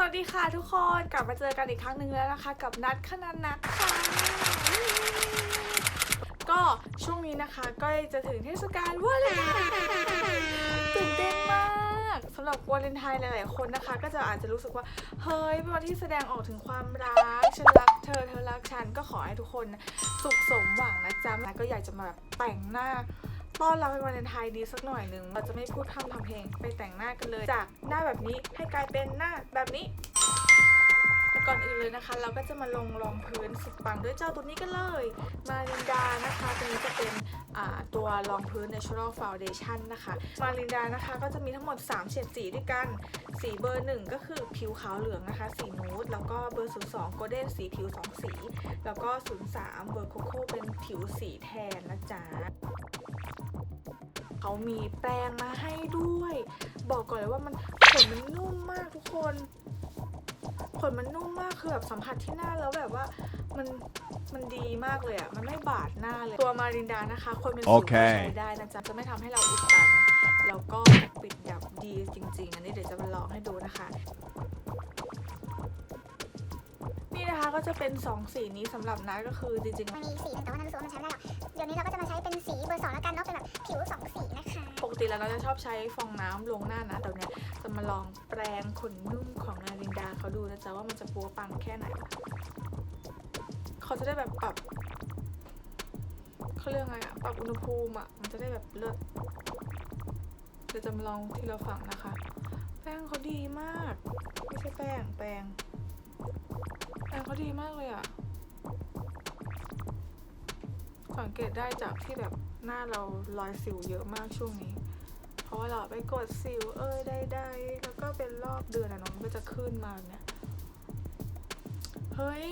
วัสดีค่ะทุกคนกลับมาเจอกันอีกครั้งหนึ่งแล้วนะคะ กับนัดขนันนักค่ะ ก็ช่วงนี้นะคะก็จะถึงเทศกาลวาเลนไทน์ตื่นเต้นมากสำหรับวาเลนไทน์หลาย ๆ คนนะคะ ก็จะอาจจะรู้สึกว่า เฮ้ยเป็นวันที่แสดงออกถึงความรักฉันรักเธอเธอรักฉันก็ขอให้ทุกคนสุขสมหวังนะจ๊ะแล้วก็อยากจะมาแบบแต่งหน้า ต้อนรับเป็นวาเลนไทน์ดีสักหน่อยหนึ่งเราจะไม่พูดพร่ำทำเพลงไปแต่งหน้ากันเลย จากหน้าแบบนี้ให้กลายเป็นหน้าแบบนี้แต่ก่อนอื่นเลยนะคะ เราก็จะมาลงรองพื้นสุดปังด้วยเจ้าตัวนี้กันเลย มารินดานะคะ ตัวนี้จะเป็นตัวรองพื้น Natural Foundation นะคะ มารินดานะคะก็จะมีทั้งหมด 3 เฉดสีด้วยกัน สีเบอร์ 1 ก็คือผิวขาวเหลืองนะคะ สีนูดแล้วก็เบอร์ 02 Golden สีผิว 2 สี แล้วก็ 03 เบอร์โคโค่เป็นผิวสีแทนนะจ๊ะ เขามีแปรงมาให้ด้วย บอกก่อนเลยว่ามันขนมันนุ่มมากทุกคนขนมันนุ่มมากคือแบบสัมผัสที่หน้าแล้วแบบว่ามันมันดีมากเลยอะ่ะ มันไม่บาดหน้าเลย ตัวมารินดานะคะคนเป็นสิวโอเคก็ใช้ได้นะจ๊ะ จะไม่ทำให้เราอุดตัน แล้วก็ปิดดับดีจริง ๆ อันนี้เดี๋ยวจะมาลองให้ดูนะคะ นี่นะคะก็จะเป็น 2 สีนี้สำหรับนัดก็คือจริงๆมันมีสีหนึงแต่ว่านั้นรู้สึกว่ามันใช้ไม่ได้หรอกเดี๋ยวนี้เราก็จะมาใช้เป็นสีเบอร์สองแล้วกันเนาะเป็นแบบผิวสองสีนะคะปกติแล้วเราจะชอบใช้ฟองน้ำลงหน้านะแต่เนี้ยจะมาลองแปรงขนนุ่มของนารินดาเขาดูนะจ๊ะว่ามันจะปัวปังแค่ไหนเขาจะได้แบบปรับเขาเรียกไงอะปรับอุณหภูมิอะมันจะได้แบบเลิศเดี๋ยวจะมาลองทีละฝั่งนะคะ แป้งเขาดีมาก ไม่ใช่แป้งแปรง แป้งเขาดีมากเลยอะสังเกตได้จากที่แบบหน้าเรารอยสิวเยอะมากช่วงนี้ เพราะว่าเราไปกดสิวเอ้ยได้ๆแล้วก็เป็นรอบเดือนอะนาะมันก็จะขึ้นมาเนี่ยเฮ้ย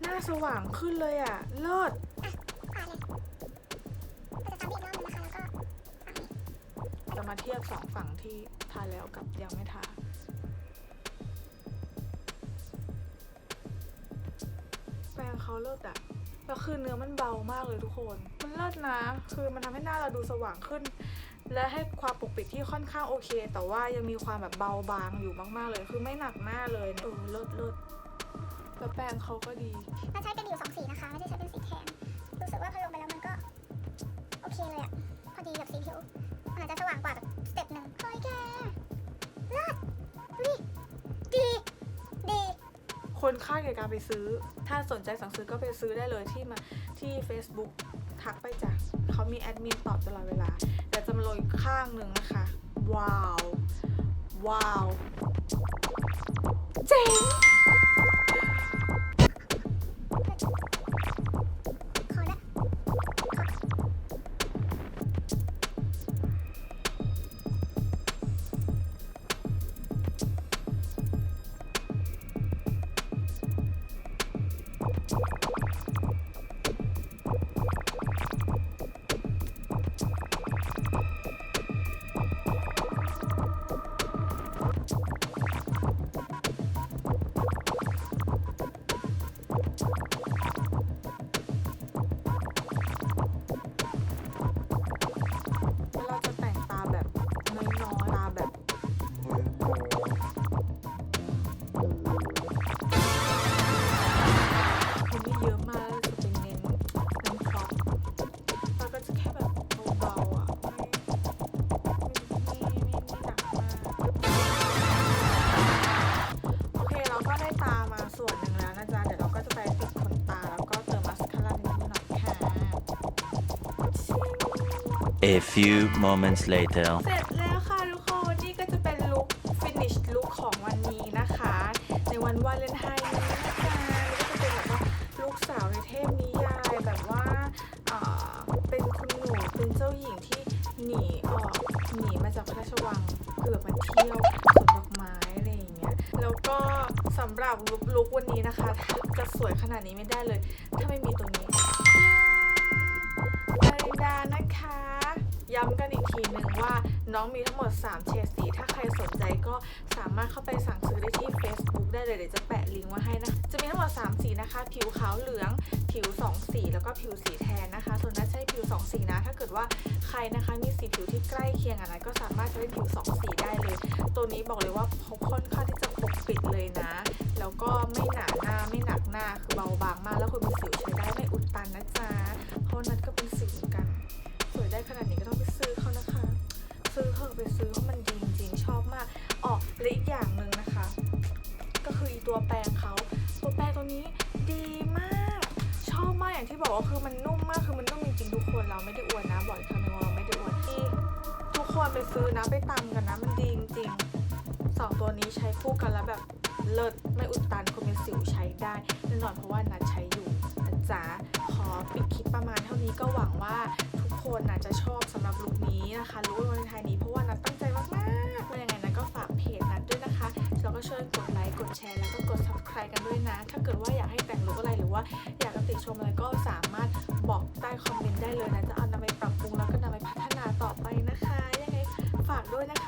หน้าสว่างขึ้นเลยอะเลิศปาดจะมาเทียบสองฝั่งที่ทาแล้วกับยังไม่ทา เขาเลิศอะแล้วคือเนื้อมันเบามากเลยทุกคน มันเลิศนะ คือมันทำให้หน้าเราดูสว่างขึ้น และให้ความปกปิดที่ค่อนข้างโอเค แต่ว่ายังมีความแบบเบาบางอยู่มากๆเลย คือไม่หนักหน้าเลยเออเลิศเลิศแล้วแปรงเขาก็ดีเราใช้เป็นอยู่สองสีนะคะ ไม่ได้ใช้เป็นสีแทนรู้สึกว่าพอลงไปแล้วมัน ค่าแก่การไปซื้อ ถ้าสนใจสั่งซื้อก็ไปซื้อได้เลยที่มาที่ Facebook ทักไปจ้ะเขามีแอดมินตอบตลอดเวลา แต่จะมาลงอีกข้างหนึ่งนะคะ ว้าว ว้าว เจ๋ง A few moments later. เสร็จแล้วค่ะทุกคนนี่ก็จะเป็นลุคฟินิชลุคของวันนี้นะคะ ในวันวาเลนไทน์นี้นะคะก็จะเป็นแบบว่าลูกสาวในเทพนิยายแบบว่าเอ่อเป็นคุณหนูเป็นเจ้าหญิงที่หนีออกหนีมาจากพระราชวังคือบมาเที่ยวสวนดอกไม้อะไรอย่างเงี้ยแล้วก็สำหรับลุคลุควันนี้นะคะจะสวยขนาดนี้ไม่ได้เลย ถ้าไม่มีตัวนี้นารินดานะคะ ย้ำกันอีกทีหนึ่งว่าน้องมีทั้งหมด 3เฉดสี ถ้าใครสนใจก็สามารถเข้าไปสั่งซื้อได้ที่ Facebook ได้เลยเดี๋ยวจะแปะลิงก์ไว้ให้นะจะมีทั้งหมด 3 สีนะคะ ผิวขาวเหลือง ผิว 2 สี แล้วก็ผิวสีแทนนะคะ ส่วนนัทใช้ผิว 2 สีนะ ถ้าเกิดว่าใครนะคะมีสีผิวที่ใกล้เคียงอะนะก็สามารถใช้ผิว 2 สีได้เลย ตัวนี้บอกเลยว่าเขาค่อนข้างที่จะปกปิดเลยนะ แล้วก็ไม่หนาหน้าไม่หนักหน้าคือเบาบางมาก แล้วคนมีสิวใช้ได้ไม่อุดตันนะจ๊ะเพราะนัทก็เป็นสิวเหมือนกัน ตัวแปรงเขาตัวแปรงตัวนี้ดีมาก ชอบมากอย่างที่บอกว่าคือมันนุ่มมากคือมันนุ่มจริงๆทุกคนเราไม่ได้อวยนะบอกอีกคำหนึงว่าเราไม่ได้อวยที่ทุกคนไปซื้อนะไปตามกันนะมันดีจริงๆสองตัวนี้ใช้คู่กันแล้วแบบเลิศไม่อุดตันคนเป็นสิวใช้ได้แน่นอนเพราะว่านัดใช้อยู่นะจ๊ะขอปิดคลิปประมาณเท่านี้ก็หวังว่าทุกคนน่าจะชอบสำหรับลุคนี้นะคะลุควันไทน์นี้เพราะว่านัดตั้งใจมากๆว่ายั ก็กด subscribe กันด้วยนะ ถ้าเกิดว่าอยากให้แต่งลุคอะไรหรือว่าอยากติชมอะไรก็สามารถบอกใต้คอมเมนต์ได้เลยนะจะเอานำไปปรับปรุงแล้วก็นำไปพัฒนาต่อไปนะคะยังไงฝากด้วยนะคะ